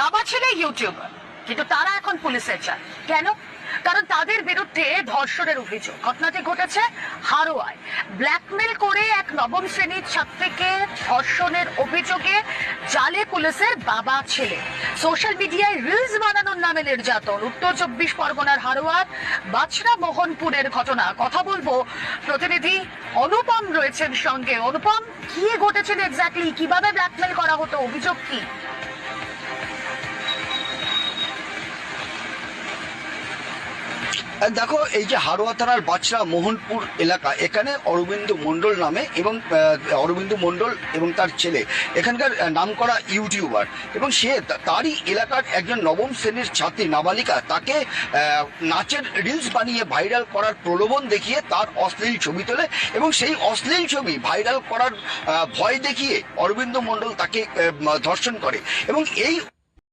বাবা ছেলে ইউটিউবার, কিন্তু তারা এখন পুলিশের চায় কেন? কারণ তাদের বিরুদ্ধে ধর্ষণের অভিযোগ। ঘটনাটি ঘটেছে হারোয়ায়। ব্ল্যাকমেল করে এক নবম শ্রেণির ছাত্রীকে ধর্ষণের অভিযোগে জালে পুলিশের বাবা ছেলে। সোশ্যাল মিডিয়ায় রিলস বানানোর নামে নির্যাতন। উত্তর চব্বিশ পরগনার হারোয়ার বাছড়া মোহনপুরের ঘটনা। কথা বলব প্রতিনিধি অনুপম রয়েছেন সঙ্গে। অনুপম, কি ঘটেছিল এক্স্যাক্টলি কীভাবে ব্ল্যাকমেল করা হতো? অভিযোগ কি? দেখো, এই যে হারোয়া থানার বাছড়া মোহনপুর এলাকা, এখানে অরবিন্দ মণ্ডল নামে এবং অরবিন্দ মণ্ডল এবং তার ছেলে, এখানকার নামকরা ইউটিউবার এবং সে তারই এলাকার একজন নবম শ্রেণির ছাত্রী, নাবালিকা, তাকে নাচের রিলস বানিয়ে ভাইরাল করার প্রলোভন দেখিয়ে তার অশ্লীল ছবি তোলে এবং সেই অশ্লীল ছবি ভাইরাল করার ভয় দেখিয়ে অরবিন্দ মণ্ডল তাকে ধর্ষণ করে এবং এই